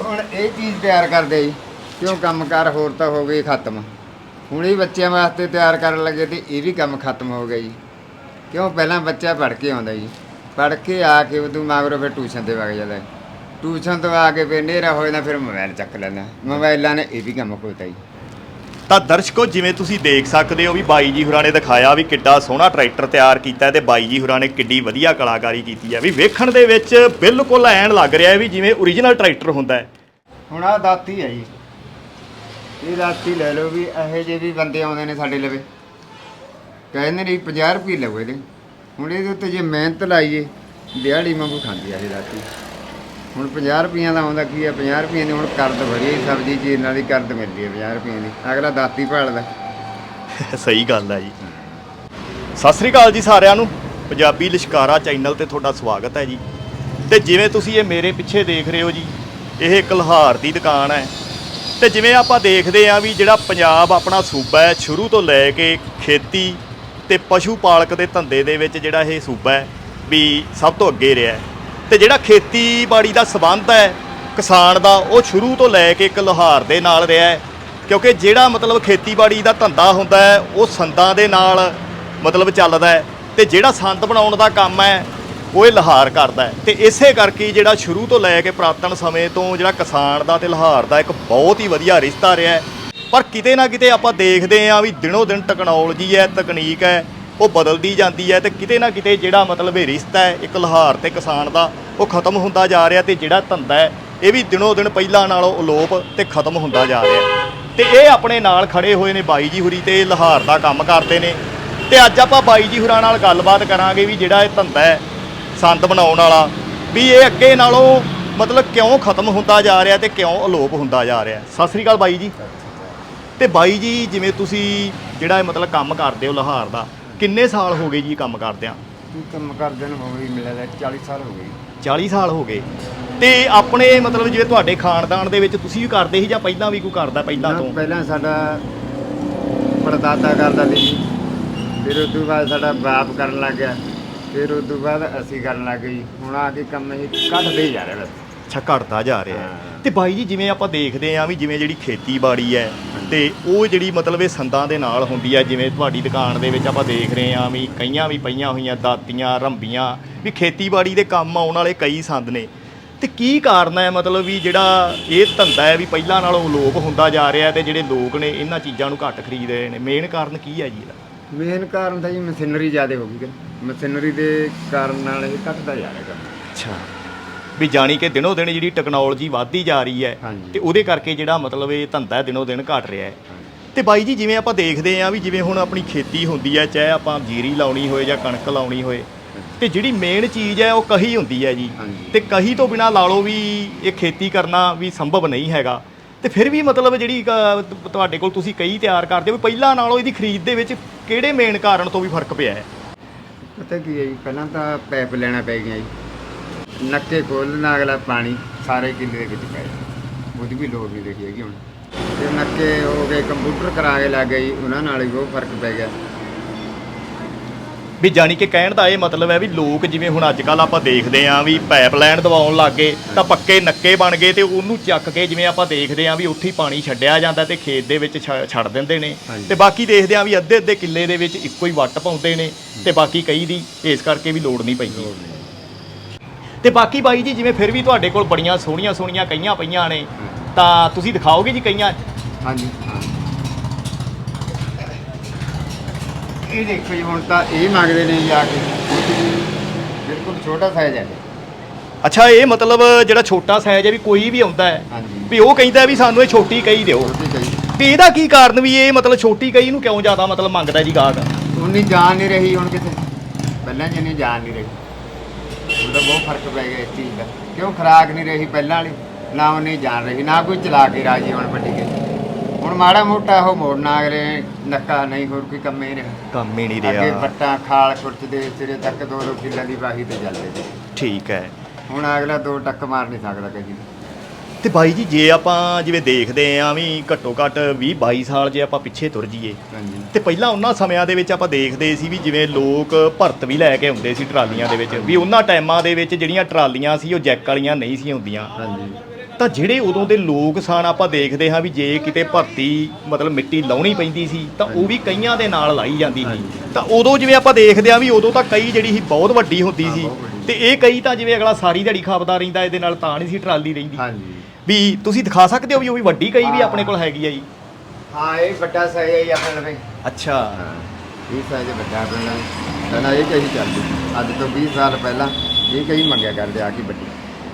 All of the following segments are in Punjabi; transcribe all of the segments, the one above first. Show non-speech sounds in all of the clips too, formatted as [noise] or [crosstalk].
ਹੁਣ ਇਹ ਚੀਜ਼ ਤਿਆਰ ਕਰਦੇ ਜੀ ਕਿਉਂ ਕੰਮਕਾਰ ਹੋਰ ਤਾਂ ਹੋ ਗਏ ਖਤਮ। ਹੁਣ ਇਹ ਬੱਚਿਆਂ ਵਾਸਤੇ ਤਿਆਰ ਕਰਨ ਲੱਗੇ ਤੇ ਇਹ ਵੀ ਕੰਮ ਖਤਮ ਹੋ ਗਿਆ ਜੀ। ਕਿਉਂ? ਪਹਿਲਾਂ ਬੱਚਾ ਪੜ੍ਹ ਕੇ ਆਉਂਦਾ ਜੀ। ਪੜ੍ਹ ਕੇ ਆ ਕੇ ਉਦੋਂ ਮਗਰੋਂ ਫਿਰ ਟਿਊਸ਼ਨ ਤੇ ਵਗ ਜਾਂਦਾ। ਟਿਊਸ਼ਨ ਤੋਂ ਆ ਕੇ ਫਿਰ ਹਨੇਰਾ ਹੋ ਜਾਂਦਾ, ਫਿਰ ਮੋਬਾਈਲ ਚੱਕ ਲੈਂਦਾ। ਮੋਬਾਈਲਾਂ ਨੇ ਇਹ ਵੀ ਕੰਮ ਖੋਤਾ ਜੀ। ਤਾਂ ਦਰਸ਼ਕੋ, ਜਿਵੇਂ ਤੁਸੀਂ ਦੇਖ ਸਕਦੇ ਹੋ ਵੀ ਬਾਈ ਜੀ ਹੁਰਾਂ ਨੇ ਦਿਖਾਇਆ ਵੀ ਕਿੱਡਾ ਸੋਹਣਾ ਟਰੈਕਟਰ ਤਿਆਰ ਕੀਤਾ ਹੈ ਤੇ ਬਾਈ ਜੀ ਹੁਰਾਂ ਨੇ ਕਿੱਡੀ ਵਧੀਆ ਕਲਾਕਾਰੀ ਕੀਤੀ ਹੈ। ਵੀ ਵੇਖਣ ਦੇ ਵਿੱਚ ਬਿਲਕੁਲ ਐਨ ਲੱਗ ਰਿਹਾ ਹੈ ਵੀ ਜਿਵੇਂ ਓਰੀਜਨਲ ਟਰੈਕਟਰ ਹੁੰਦਾ ਹੈ। ਹੁਣ ਆ ਦਾਤੀ ਹੈ ਜੀ। ਇਹ ਦਾਤੀ ਲੈ ਲਓ ਵੀ ਇਹੋ ਜਿਹੇ ਵੀ ਬੰਦੇ ਆਉਂਦੇ ਨੇ ਸਾਡੇ ਲਵੇ। ਕਹਿੰਦੇ ਨੇ 50 ਰੁਪਏ ਲਵੋ ਇਹਦੇ। ਹੁਣ ਇਹਦੇ ਉੱਤੇ ਜੇ ਮਿਹਨਤ ਲਾਈਏ, ਦਿਹਾੜੀ ਵਾਂਗੂ ਖਾਂਦੀ ਆ ਇਹ ਦਾਤੀ। ਹੁਣ 50 ਰੁਪਈਆਂ ਦਾ ਆਉਂਦਾ ਕੀ ਆ? 50 ਰੁਪਈਆਂ ਦੀ ਹੁਣ ਕਰਦ ਬੜੀ ਹੈ ਸਬਜ਼ੀ ਜੀ, ਇਹਨਾਂ ਦੀ ਕਰਦ ਮਿਲਦੀ ਹੈ 50 ਰੁਪਈਆਂ ਦੀ। ਅਗਲਾ ਦਾਤੀ ਭਾਲਦਾ। [laughs] ਸਹੀ ਗੱਲ ਹੈ ਜੀ। ਸਤਿ ਸ੍ਰੀ ਅਕਾਲ ਜੀ ਸਾਰਿਆਂ ਨੂੰ। ਪੰਜਾਬੀ ਲਿਸ਼ਕਾਰਾ ਚੈਨਲ ਤੇ ਤੁਹਾਡਾ ਸਵਾਗਤ ਹੈ ਜੀ। ਤੇ ਜਿਵੇਂ ਤੁਸੀਂ ਇਹ ਮੇਰੇ ਪਿੱਛੇ ਦੇਖ ਰਹੇ ਹੋ ਜੀ, ਇਹ ਇੱਕ ਲੋਹਾਰ ਦੀ ਦੁਕਾਨ ਹੈ। ਤੇ ਜਿਵੇਂ ਆਪਾਂ ਦੇਖਦੇ ਆਂ ਵੀ ਜਿਹੜਾ ਪੰਜਾਬ ਆਪਣਾ ਸੂਬਾ ਹੈ, ਸ਼ੁਰੂ ਤੋਂ ਲੈ ਕੇ ਖੇਤੀ ਤੇ ਪਸ਼ੂ ਪਾਲਕ ਦੇ ਧੰਦੇ ਦੇ ਵਿੱਚ ਜਿਹੜਾ ਇਹ ਸੂਬਾ ਹੈ, ਵੀ ਸਭ ਤੋਂ ਅੱਗੇ ਰਿਹਾ ਹੈ। ਤੇ ਜਿਹੜਾ ਖੇਤੀਬਾੜੀ ਦਾ ਸਬੰਧ ਹੈ ਕਿਸਾਨ ਦਾ, ਉਹ ਸ਼ੁਰੂ ਤੋਂ ਲੈ ਕੇ ਇੱਕ ਲੋਹਾਰ ਦੇ ਨਾਲ ਰਿਹਾ ਹੈ। ਕਿਉਂਕਿ ਜਿਹੜਾ ਮਤਲਬ ਖੇਤੀਬਾੜੀ ਦਾ ਧੰਦਾ ਹੁੰਦਾ ਹੈ, ਉਹ ਸੰਦਾਂ ਦੇ ਨਾਲ ਮਤਲਬ ਚੱਲਦਾ ਹੈ ਤੇ ਜਿਹੜਾ ਸੰਦ ਬਣਾਉਣ ਦਾ ਕੰਮ ਹੈ, ਉਹ ਇਹ ਲਹਾਰ ਕਰਦਾ ਹੈ। ਤੇ ਇਸੇ ਕਰਕੇ ਜਿਹੜਾ ਸ਼ੁਰੂ ਤੋਂ ਲੈ ਕੇ ਪੁਰਾਤਨ ਸਮੇਂ ਤੋਂ ਜਿਹੜਾ ਕਿਸਾਨ ਦਾ ਤੇ ਲਹਾਰ ਦਾ ਇੱਕ ਬਹੁਤ ਹੀ ਵਧੀਆ ਰਿਸ਼ਤਾ ਰਿਹਾ ਪਰ ਕਿਤੇ ਨਾ ਕਿਤੇ ਆਪਾਂ ਦੇਖਦੇ ਆਂ ਵੀ ਦਿਨੋ ਦਿਨ ਟੈਕਨੋਲੋਜੀ ਹੈ, ਤਕਨੀਕ ਹੈ ਉਹ ਬਦਲਦੀ ਜਾਂਦੀ ਹੈ ਤੇ ਕਿਤੇ ਨਾ ਕਿਤੇ ਜਿਹੜਾ ਮਤਲਬ ਇਹ ਰਿਸ਼ਤਾ ਹੈ, ਇੱਕ ਲਹਾਰ ਤੇ ਕਿਸਾਨ ਦਾ, ਉਹ ਖਤਮ ਹੁੰਦਾ ਜਾ ਰਿਹਾ ਤੇ ਜਿਹੜਾ ਧੰਦਾ ਹੈ, ਇਹ ਵੀ ਦਿਨੋ ਦਿਨ ਪਹਿਲਾਂ ਨਾਲੋਂ ਅਲੋਪ ਤੇ ਖਤਮ ਹੁੰਦਾ ਜਾ ਰਿਹਾ। ਹੈ ਤੇ ਇਹ ਆਪਣੇ ਨਾਲ ਖੜੇ ਹੋਏ ਨੇ ਬਾਈ ਜੀ ਹੁਰੀ ਤੇ ਲਹਾਰ ਦਾ ਕੰਮ ਕਰਦੇ ਨੇ। ਤੇ ਅੱਜ ਆਪਾਂ ਬਾਈ ਜੀ ਹੁਰਾਂ ਨਾਲ ਗੱਲਬਾਤ ਕਰਾਂਗੇ ਵੀ ਜਿਹੜਾ ਇਹ ਧੰਦਾ ਹੈ, ਸੰਦ ਬਣਾਉਣ ਵਾਲਾ, ਵੀ ਇਹ ਅੱਗੇ ਨਾਲੋਂ ਮਤਲਬ ਕਿਉਂ ਖਤਮ ਹੁੰਦਾ ਜਾ ਰਿਹਾ ਤੇ ਕਿਉਂ ਅਲੋਪ ਹੁੰਦਾ ਜਾ ਰਿਹਾ। ਸਤਿ ਸ੍ਰੀ ਅਕਾਲ ਬਾਈ ਜੀ। ਤੇ ਬਾਈ ਜੀ, ਜਿਵੇਂ ਤੁਸੀਂ ਜਿਹੜਾ ਇਹ ਮਤਲਬ ਕੰਮ ਕਰਦੇ ਹੋ ਲਹਾਰ ਦਾ ਕਿੰਨੇ ਸਾਲ ਹੋ ਗਏ ਜੀ ਕੰਮ ਕਰਦਿਆਂ ਕੰਮ ਕਰਦੇ ਨੂੰ ਹੋ ਗਈ ਮਿਲਿਆ 40 ਸਾਲ ਹੋ ਗਏ। 40 ਸਾਲ ਹੋ ਗਏ। ਤੇ ਆਪਣੇ ਮਤਲਬ ਜਿਵੇਂ ਤੁਹਾਡੇ ਖਾਨਦਾਨ ਦੇ ਵਿੱਚ ਤੁਸੀਂ ਵੀ ਕਰਦੇ ਸੀ ਜਾਂ ਪਹਿਲਾਂ ਵੀ ਕੋਈ ਕਰਦਾ ਪਹਿਲਾਂ ਨਾ, ਤੋਂ? ਪਹਿਲਾਂ ਸਾਡਾ ਪੜਦਾਦਾ ਕਰਦਾ ਸੀ। ਜੀ। ਫਿਰ ਉਸ ਤੋਂ ਬਾਅਦ ਸਾਡਾ ਬਾਪ ਕਰਨ ਲੱਗ ਗਿਆ। ਫਿਰ ਉਸ ਤੋਂ ਬਾਅਦ ਅਸੀਂ ਕਰਨ ਲੱਗ ਗਏ। ਜੀ। ਹੁਣ ਆ ਕੇ ਕੰਮ ਇਹ ਘਟਦੇ ਜਾ ਰਿਹਾ ਬਸ। ਅੱਛਾ ਘਟਦਾ ਜਾ ਰਿਹਾ। ਹੈ। ਹਾਂ। ਤੇ ਬਾਈ ਜੀ ਜਿਵੇਂ ਆਪਾਂ ਦੇਖਦੇ ਆਂ ਵੀ ਜਿਵੇਂ ਜਿਹੜੀ ਖੇਤੀਬਾੜੀ ਹੈ ਤੇ ਉਹ ਜਿਹੜੀ ਮਤਲਬ ਇਹ ਸੰਦਾਂ ਦੇ ਨਾਲ ਹੁੰਦੀ ਹੈ ਜਿਵੇਂ ਤੁਹਾਡੀ ਦੁਕਾਨ ਦੇ ਵਿੱਚ ਆਪਾਂ ਦੇਖ ਰਹੇ ਆਂ ਵੀ ਕਈਆਂ ਵੀ ਪਈਆਂ ਹੋਈਆਂ ਦਾਤੀਆਂ ਰੰਬੀਆਂ ਵੀ ਖੇਤੀਬਾੜੀ ਦੇ ਕੰਮ ਆਉਣ ਵਾਲੇ ਕਈ ਸੰਦ ਨੇ। ਤੇ ਕੀ ਕਾਰਨ ਹੈ ਮਤਲਬ ਵੀ ਜਿਹੜਾ ਇਹ ਧੰਦਾ ਹੈ ਵੀ ਪਹਿਲਾਂ ਨਾਲੋਂ ਲੋਪ ਹੁੰਦਾ ਜਾ ਰਿਹਾ ਤੇ ਜਿਹੜੇ ਲੋਕ ਨੇ ਇਹਨਾਂ ਚੀਜ਼ਾਂ ਨੂੰ ਘੱਟ ਖਰੀਦ ਰਹੇ ਨੇ? ਮੇਨ ਕਾਰਨ ਕੀ ਹੈ ਜੀ ਇਹਦਾ? ਮੇਨ ਕਾਰਨ ਤਾਂ ਜੀ ਮਸ਼ੀਨਰੀ ਜ਼ਿਆਦਾ ਹੋ ਗਈ ਮਸ਼ੀਨਰੀ ਦੇ ਕਾਰਨ ਨਾਲ ਇਹ ਘਟਦਾ ਜਾ ਰਿਹਾ ਕੰਮ। ਅੱਛਾ। ਵੀ ਜਾਣੀ ਕਿ ਦਿਨੋ ਦਿਨ ਜਿਹੜੀ ਟੈਕਨੋਲੋਜੀ ਵੱਧਦੀ ਜਾ ਰਹੀ ਹੈ। ਤੇ ਉਹਦੇ ਕਰਕੇ ਜਿਹੜਾ ਮਤਲਬ ਇਹ ਧੰਦਾ ਦਿਨੋ ਦਿਨ ਘਟ ਰਿਹਾ ਹੈ। ਤੇ ਬਾਈ ਜੀ ਜਿਵੇਂ ਆਪਾਂ ਦੇਖਦੇ ਆਂ ਵੀ ਜਿਵੇਂ ਹੁਣ ਆਪਣੀ ਖੇਤੀ ਹੁੰਦੀ ਹੈ ਚਾਹੇ ਆਪਾਂ ਜੀਰੀ ਲਾਉਣੀ ਹੋਏ ਜਾਂ ਕਣਕ ਲਾਉਣੀ ਹੋਏ ਤੇ ਜਿਹੜੀ ਮੇਨ ਚੀਜ਼ ਹੈ ਉਹ ਕਹੀ ਹੁੰਦੀ ਹੈ ਜੀ। ਤੇ ਕਹੀ ਤੋਂ ਬਿਨਾ ਲਾ ਲਓ ਵੀ ਇਹ ਖੇਤੀ ਕਰਨਾ ਵੀ ਸੰਭਵ ਨਹੀਂ ਹੈਗਾ। ਤੇ ਫਿਰ ਵੀ ਮਤਲਬ ਜਿਹੜੀ ਤੁਹਾਡੇ ਕੋਲ ਤੁਸੀਂ ਕਈ ਤਿਆਰ ਕਰਦੇ ਹੋ ਵੀ ਪਹਿਲਾਂ ਨਾਲੋਂ ਇਹਦੀ ਖਰੀਦ ਦੇ ਵਿੱਚ ਕਿਹੜੇ ਮੇਨ ਕਾਰਨ ਤੋਂ ਵੀ ਫ਼ਰਕ ਪਿਆ ਹੈ? ਪਤਾ ਕੀ ਹੈ ਜੀ ਪਹਿਲਾਂ ਤਾਂ ਪੈਪ ਲੈਣਾ ਪੈ ਗਿਆ ਜੀ। ਨੱਕੇ ਖੋਲ੍ਹਣਾ ਅਗਲਾ ਪਾਣੀ ਸਾਰੇ ਕਿੱਲੇ ਦੇ ਵਿੱਚ ਪੈ ਜਾਂਦਾ। ਉਹਦੀ ਵੀ ਲੋੜ ਨਹੀਂ ਰਹੀ ਹੈਗੀ ਹੁਣ। ਤੇ ਨੱਕੇ ਹੋ ਗਏ ਕੰਪਿਊਟਰ ਕਰਾ ਕੇ ਲੱਗ ਗਈ ਉਹਨਾਂ ਨਾਲ ਹੀ ਉਹ ਫ਼ਰਕ ਪੈ ਗਿਆ। ਵੀ ਜਾਣੀ ਕਿ ਕਹਿਣ ਦਾ ਇਹ ਮਤਲਬ ਹੈ ਵੀ ਲੋਕ ਜਿਵੇਂ ਹੁਣ ਅੱਜ ਕੱਲ ਆਪਾਂ ਦੇਖਦੇ ਆਂ ਵੀ ਪਾਈਪਲਾਈਨ ਦਵਾਉਣ ਲੱਗ ਗਏ ਤਾਂ ਪੱਕੇ ਨੱਕੇ ਬਣ ਗਏ ਤੇ ਉਹਨੂੰ ਚੱਕ ਕੇ ਜਿਵੇਂ ਆਪਾਂ ਦੇਖਦੇ ਆਂ ਵੀ ਉੱਥੇ ਹੀ ਪਾਣੀ ਛੱਡਿਆ ਜਾਂਦਾ ਤੇ ਖੇਤ ਦੇ ਵਿੱਚ ਛ- ਛੱਡ ਦਿੰਦੇ ਨੇ। ਹਾਂਜੀ। ਤੇ ਬਾਕੀ ਦੇਖਦੇ ਆਂ ਵੀ ਅੱਧੇ ਅੱਧੇ ਕਿੱਲੇ ਦੇ ਵਿੱਚ ਇੱਕੋ ਹੀ ਵੱਟ ਪਾਉਂਦੇ ਨੇ ਤੇ ਬਾਕੀ ਕਈ ਦੀ ਇਸ ਕਰਕੇ ਵੀ ਲੋੜ ਨਹੀਂ ਪੈਂਦੀ। ਤੇ ਬਾਕੀ ਬਾਈ ਜੀ ਜਿਵੇਂ ਫਿਰ ਵੀ ਤੁਹਾਡੇ ਕੋਲ ਬੜੀਆਂ ਸੋਹਣੀਆਂ ਸੋਹਣੀਆਂ ਕਈਆਂ ਪਈਆਂ ਨੇ ਤਾਂ ਤੁਸੀਂ ਦਿਖਾਓਗੇ ਜੀ ਕਈਆਂ? ਹਾਂਜੀ ਇਹ ਦੇਖੋ ਜੀ ਹੁਣ ਤਾਂ ਇਹ ਮੰਗਦੇ ਨੇ ਜਾ ਕੇ। ਬਿਲਕੁਲ ਛੋਟਾ ਸਾਈਜ਼ ਹੈ। ਅੱਛਾ ਇਹ ਮਤਲਬ ਜਿਹੜਾ ਛੋਟਾ ਸਾਈਜ਼ ਹੈ ਵੀ ਕੋਈ ਵੀ ਆਉਂਦਾ ਹੈ ਹਾਂਜੀ। ਵੀ ਉਹ ਕਹਿੰਦਾ ਵੀ ਸਾਨੂੰ ਇਹ ਛੋਟੀ ਕਹੀ ਦਿਓ। ਛੋਟੀ ਕਹੀ ਵੀ ਇਹਦਾ ਕੀ ਕਾਰਨ ਵੀ ਇਹ ਮਤਲਬ ਛੋਟੀ ਕਈ ਨੂੰ ਕਿਉਂ ਜ਼ਿਆਦਾ ਮਤਲਬ ਮੰਗਦਾ ਜੀ ਗਾਹਕ? ਉਨੀ ਜਾਨ ਨਹੀਂ ਰਹੀ ਹੁਣ ਕਿਤੇ। ਪਹਿਲਾਂ ਜਿੰਨੀ ਜਾਨ ਨਹੀਂ ਰਹੀ। ਉਹਦਾ ਬਹੁਤ ਫ਼ਰਕ ਪੈ ਗਿਆ ਇਸ ਚੀਜ਼ ਦਾ। ਕਿਉਂ ਖਰਾਕ ਨਹੀਂ ਰਹੀ ਪਹਿਲਾਂ ਵਾਲੀ? ਨਾ ਉਨੀ ਜਾਨ ਰਹੀ ਨਾ ਕੋਈ ਚਲਾ ਕੇ ਰਾਜੀ ਹੁਣ ਵੱਡੀ ਕੇ। ਹੁਣ ਮਾੜਾ ਮੋਟਾ ਉਹ ਮੋੜਨਾ ਅਗਲੇ ਨੱਕਾ ਨਹੀਂ ਹੋਰ ਕੋਈ ਕੰਮ ਹੀ ਰਿਹਾ। ਕੰਮ ਹੀ ਨਹੀਂ ਅੱਗੇ ਰਿਹਾ ਬੱਟਾਂ ਖਾਲ ਖੁਰਚਦੇ ਸਿਰੇ ਤੱਕ ਦੋ ਦੋ ਕਿੱਲਾਂ ਦੀ ਬਾਹੀ ਤੇ ਚੱਲਦੇ ਸੀ ਠੀਕ ਹੈ। ਹੁਣ ਅਗਲਾ ਦੋ ਟੱਕ ਮਾਰ ਨਹੀਂ ਸਕਦਾ ਕਦੀ ਤੇ ਬਾਈ ਜੀ ਜੇ ਆਪਾਂ ਜਿਵੇਂ ਦੇਖਦੇ ਆਂ ਵੀ ਘੱਟੋ ਘੱਟ 20 22 ਸਾਲ ਜੇ ਆਪਾਂ ਪਿੱਛੇ ਤੁਰ ਜਾਈਏ ਹਾਂਜੀ। ਤੇ ਪਹਿਲਾਂ ਉਹਨਾਂ ਸਮਿਆਂ ਦੇ ਵਿੱਚ ਆਪਾਂ ਦੇਖਦੇ ਸੀ ਵੀ ਜਿਵੇਂ ਲੋਕ ਭਰਤ ਵੀ ਲੈ ਕੇ ਆਉਂਦੇ ਸੀ ਟਰਾਲੀਆਂ ਦੇ ਵਿੱਚ ਵੀ ਉਹਨਾਂ ਟਾਈਮਾਂ ਦੇ ਵਿੱਚ ਜਿਹੜੀਆਂ ਟਰਾਲੀਆਂ ਸੀ ਉਹ ਜੈਕ ਵਾਲੀਆਂ ਨਹੀਂ ਸੀ ਹੁੰਦੀਆਂ। ਹਾਂਜੀ। ਤਾਂ ਜਿਹੜੇ ਉਦੋਂ ਦੇ ਲੋਕ ਸਨ ਆਪਾਂ ਦੇਖਦੇ ਹਾਂ ਵੀ ਜੇ ਕਿਤੇ ਭਰਤੀ ਮਤਲਬ ਮਿੱਟੀ ਲਾਉਣੀ ਪੈਂਦੀ ਸੀ ਤਾਂ ਉਹ ਵੀ ਕਈਆਂ ਦੇ ਨਾਲ ਲਾਈ ਜਾਂਦੀ ਸੀ। ਤਾਂ ਉਦੋਂ ਜਿਵੇਂ ਆਪਾਂ ਦੇਖਦੇ ਹਾਂ ਵੀ ਉਦੋਂ ਤਾਂ ਕਈ ਜਿਹੜੀ ਸੀ ਬਹੁਤ ਵੱਡੀ ਹੁੰਦੀ ਸੀ। ਤੇ ਇਹ ਕਈ ਤਾਂ ਜਿਵੇਂ ਅਗਲਾ ਸਾਰੀ ਦਿਹਾੜੀ ਖਾਪਦਾ ਰਹਿੰਦਾ ਇਹਦੇ ਨਾਲ ਤਾਂ ਨਹੀਂ ਸੀ ਟਰਾਲੀ ਰਹਿੰਦੀ। ਹਾਂਜੀ। ਵੀ ਤੁਸੀਂ ਦਿਖਾ ਸਕਦੇ ਹੋ ਵੀ ਉਹ ਵੀ ਵੱਡੀ ਕਈ ਵੀ ਆਪਣੇ ਕੋਲ ਹੈਗੀ ਆ ਜੀ? ਹਾਂ ਇਹ ਵੱਡਾ ਸਾਈਜ਼ ਹੈ ਜੀ ਆਪਣੇ ਲਵੇ ਅੱਛਾ। ਇਹ ਸਾਈਜ਼ ਵੱਡਾ ਆਪਣੇ ਲਵੇ ਪਹਿਲਾਂ ਇਹ ਕਹੀ ਚੱਲਦੀ ਅੱਜ ਤੋਂ 20 ਸਾਲ ਪਹਿਲਾਂ ਇਹ ਕਹੀ ਮੰਗਿਆ ਕਰਦੇ ਆ ਕੀ ਵੱਡੀ।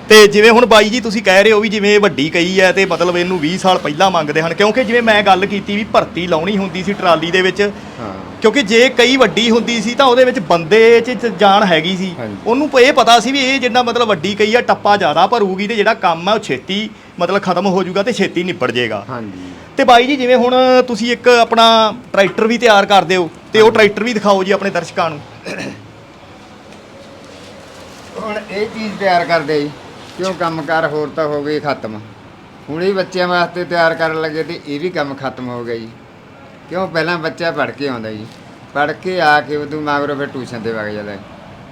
ਤੇ ਜਿਵੇਂ ਹੁਣ ਬਾਈ ਜੀ ਤੁਸੀਂ ਕਹਿ ਰਹੇ ਹੋ ਵੀ ਜਿਵੇਂ ਇਹ ਵੱਡੀ ਕਈ ਹੈ ਤੇ ਮਤਲਬ ਇਹਨੂੰ 20 ਸਾਲ ਪਹਿਲਾਂ ਮੰਗਦੇ ਹਨ ਕਿਉਂਕਿ ਜਿਵੇਂ ਮੈਂ ਗੱਲ ਕੀਤੀ ਵੀ ਭਰਤੀ ਲਾਉਣੀ ਹੁੰਦੀ ਸੀ ਟਰਾਲੀ ਦੇ ਵਿੱਚ ਹਾਂ। ਕਿਉਂਕਿ ਜੇ ਕਈ ਵੱਡੀ ਹੁੰਦੀ ਸੀ ਤਾਂ ਉਹਦੇ ਵਿੱਚ ਬੰਦੇ 'ਚ ਜਾਨ ਹੈਗੀ ਸੀ। ਹਾਂਜੀ। ਉਹਨੂੰ ਇਹ ਪਤਾ ਸੀ ਵੀ ਇਹ ਜਿੰਨਾ ਮਤਲਬ ਵੱਡੀ ਕਈ ਆ ਟੱਪਾ ਜ਼ਿਆਦਾ ਭਰੂਗੀ ਤੇ ਜਿਹੜਾ ਕੰਮ ਆ ਉਹ ਛੇਤੀ ਮਤਲਬ ਖਤਮ ਹੋ ਜਾਊਗਾ ਤੇ ਛੇਤੀ ਨਿਪਟ ਜਾਏਗਾ। ਹਾਂਜੀ। ਤੇ ਬਾਈ ਜੀ ਜਿਵੇਂ ਹੁਣ ਤੁਸੀਂ ਇੱਕ ਆਪਣਾ ਟਰੈਕਟਰ ਵੀ ਤਿਆਰ ਕਰਦੇ ਹੋ ਤੇ ਉਹ ਟਰੈਕਟਰ ਵੀ ਦਿਖਾਓ ਜੀ ਆਪਣੇ ਦਰਸ਼ਕਾਂ ਨੂੰ। ਹੁਣ ਇਹ ਚੀਜ਼ ਤਿਆਰ ਕਰਦੇ ਜੀ ਕਿਉਂ ਕੰਮਕਾਰ ਹੋਰ ਤਾਂ ਹੋ ਗਏ ਖਤਮ। ਹੁਣ ਇਹ ਬੱਚਿਆਂ ਵਾਸਤੇ ਤਿਆਰ ਕਰਨ ਲੱਗੇ ਤੇ ਇਹ ਵੀ ਕੰਮ ਖਤਮ ਹੋ ਗਿਆ ਜੀ। ਕਿਉਂ? ਪਹਿਲਾਂ ਬੱਚਾ ਪੜ੍ਹ ਕੇ ਆਉਂਦਾ ਜੀ। ਪੜ੍ਹ ਕੇ ਆ ਕੇ ਉਦੋਂ ਮਗਰੋਂ ਫਿਰ ਟਿਊਸ਼ਨ ਤੇ ਵਗ ਜਾਂਦਾ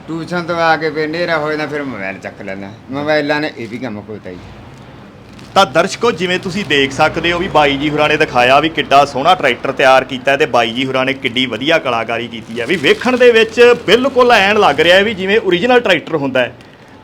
ਟਿਊਸ਼ਨ ਤੋਂ ਆ ਕੇ ਫਿਰ ਹਨੇਰਾ ਹੋ ਜਾਂਦਾ ਫਿਰ ਮੋਬਾਈਲ ਚੱਕ ਲੈਂਦਾ। ਮੋਬਾਈਲਾਂ ਨੇ ਇਹ ਵੀ ਕੰਮ ਖੋਤਾ ਜੀ। ਤਾਂ ਦਰਸ਼ਕੋ, ਜਿਵੇਂ ਤੁਸੀਂ ਦੇਖ ਸਕਦੇ ਹੋ ਵੀ ਬਾਈ ਜੀ ਹੁਰਾਂ ਨੇ ਦਿਖਾਇਆ ਵੀ ਕਿੱਡਾ ਸੋਹਣਾ ਟਰੈਕਟਰ ਤਿਆਰ ਕੀਤਾ ਹੈ ਤੇ ਬਾਈ ਜੀ ਹੁਰਾਂ ਨੇ ਕਿੱਡੀ ਵਧੀਆ ਕਲਾਕਾਰੀ ਕੀਤੀ ਹੈ। ਵੀ ਵੇਖਣ ਦੇ ਵਿੱਚ ਬਿਲਕੁਲ ਐਨ ਲੱਗ ਰਿਹਾ ਵੀ ਜਿਵੇਂ ਓਰੀਜਨਲ ਟਰੈਕਟਰ ਹੁੰਦਾ ਹੈ।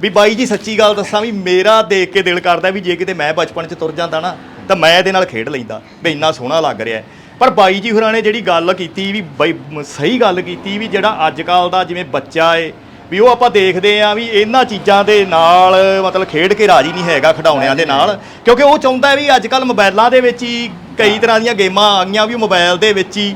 ਵੀ ਬਾਈ ਜੀ, ਸੱਚੀ ਗੱਲ ਦੱਸਾਂ ਵੀ ਮੇਰਾ ਦੇਖ ਕੇ ਦਿਲ ਕਰਦਾ ਵੀ ਜੇ ਕਿਤੇ ਮੈਂ ਬਚਪਨ 'ਚ ਤੁਰ ਜਾਂਦਾ ਨਾ, ਤਾਂ ਮੈਂ ਇਹਦੇ ਨਾਲ ਖੇਡ ਲੈਂਦਾ ਵੀ ਇੰਨਾ ਸੋਹਣਾ ਲੱਗ ਰਿਹਾ ਪਰ ਬਾਈ ਜੀ ਹੁਰਾਂ ਨੇ ਜਿਹੜੀ ਗੱਲ ਕੀਤੀ ਵੀ ਬਈ ਸਹੀ ਗੱਲ ਕੀਤੀ ਵੀ ਜਿਹੜਾ ਅੱਜ ਕੱਲ ਦਾ ਜਿਵੇਂ ਬੱਚਾ ਏ ਵੀ ਉਹ ਆਪਾਂ ਦੇਖਦੇ ਆ ਵੀ ਇਹਨਾਂ ਚੀਜ਼ਾਂ ਦੇ ਨਾਲ ਮਤਲਬ ਖੇਡ ਕੇ ਰਾਜੀ ਨਹੀਂ ਹੈਗਾ ਖਿਡੌਣਿਆਂ ਦੇ ਨਾਲ ਕਿਉਂਕਿ ਉਹ ਚਾਹੁੰਦਾ ਵੀ ਅੱਜ ਕੱਲ ਮੋਬਾਈਲਾਂ ਦੇ ਵਿੱਚ ਹੀ ਕਈ ਤਰ੍ਹਾਂ ਦੀਆਂ ਗੇਮਾਂ ਆ ਗਈਆਂ ਵੀ ਮੋਬਾਈਲ ਦੇ ਵਿੱਚ ਹੀ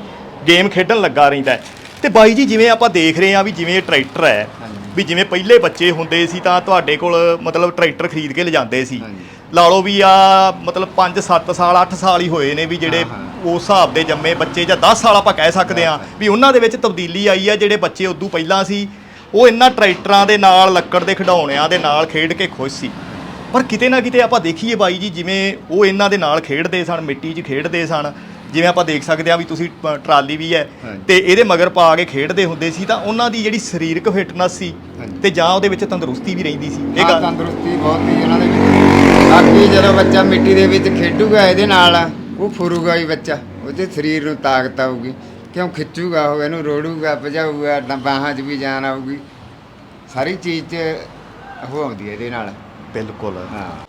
ਗੇਮ ਖੇਡਣ ਲੱਗਾ ਰਹਿੰਦਾ ਤੇ ਬਾਈ ਜੀ ਜਿਵੇਂ ਆਪਾਂ ਦੇਖ ਰਹੇ ਆ ਵੀ ਜਿਵੇਂ ਟਰੈਕਟਰ ਹੈ। ਵੀ ਜਿਵੇਂ ਪਹਿਲੇ ਬੱਚੇ ਹੁੰਦੇ ਸੀ ਤਾਂ ਤੁਹਾਡੇ ਕੋਲ ਮਤਲਬ ਟਰੈਕਟਰ ਖਰੀਦ ਕੇ ਲਿਜਾਂਦੇ ਸੀ। ਲਾ ਲਓ ਵੀ ਆ ਮਤਲਬ 5 7 ਸਾਲ 8 ਸਾਲ ਹੀ ਹੋਏ ਨੇ ਵੀ ਜਿਹੜੇ ਉਸ ਹਿਸਾਬ ਦੇ ਜੰਮੇ ਬੱਚੇ ਜਾਂ 10 ਸਾਲ ਆਪਾਂ ਕਹਿ ਸਕਦੇ ਆ ਵੀ ਉਹਨਾਂ ਦੇ ਵਿੱਚ ਤਬਦੀਲੀ ਆਈ ਆ ਜਿਹੜੇ ਬੱਚੇ ਉਦੋਂ ਪਹਿਲਾਂ ਸੀ ਉਹ ਇਹਨਾਂ ਟਰੈਕਟਰਾਂ ਦੇ ਨਾਲ ਲੱਕੜ ਦੇ ਖਿਡੌਣਿਆਂ ਦੇ ਨਾਲ ਖੇਡ ਕੇ ਖੁਸ਼ ਸੀ। ਪਰ ਕਿਤੇ ਨਾ ਕਿਤੇ ਆਪਾਂ ਦੇਖੀਏ ਬਾਈ ਜੀ ਜਿਵੇਂ ਉਹ ਇਹਨਾਂ ਦੇ ਨਾਲ ਖੇਡਦੇ ਸਨ ਮਿੱਟੀ 'ਚ ਖੇਡਦੇ ਸਨ। ਜਿਵੇਂ ਆਪਾਂ ਦੇਖ ਸਕਦੇ ਆ ਵੀ ਤੁਸੀਂ ਪ- ਟਰਾਲੀ ਵੀ ਹੈ। ਤੇ ਇਹਦੇ ਮਗਰ ਪਾ ਕੇ ਖੇਡਦੇ ਹੁੰਦੇ ਸੀ ਤਾਂ ਉਹਨਾਂ ਦੀ ਜਿਹੜੀ ਸਰੀਰਕ ਫਿਟਨੈਸ ਸੀ ਹਾਂਜੀ। ਤੇ ਜਾਂ ਉਹਦੇ ਵਿੱਚ ਤੰਦਰੁਸਤੀ ਵੀ ਰਹਿੰਦੀ ਸੀ। ਇਹ ਹਾਂ ਗੱਲ ਤੰਦਰੁਸਤੀ ਬਹੁਤ ਸੀ ਉਹਨਾਂ ਦੇ ਵਿੱਚ। ਬਾਕੀ ਜਦੋਂ ਬੱਚਾ ਮਿੱਟੀ ਦੇ ਵਿੱਚ ਖੇਡੂਗਾ ਇਹਦੇ ਨਾਲ ਉਹ ਫੁਰੂਗਾ ਹੀ ਬੱਚਾ ਉਹਦੇ ਸਰੀਰ ਨੂੰ ਤਾਕਤ ਆਊਗੀ। ਕਿਉਂ ਖਿੱਚੂਗਾ ਉਹ ਇਹਨੂੰ ਰੋੜੂਗਾ ਭਜਾਊਗਾ ਤਾਂ ਬਾਹਾਂ 'ਚ ਵੀ ਜਾਨ ਆਊਗੀ। ਸਾਰੀ ਚੀਜ਼ 'ਚ ਉਹ ਆਉਂਦੀ ਹੈ ਇਹਦੇ ਨਾਲ। ਬਿਲਕੁਲ। ਹਾਂ।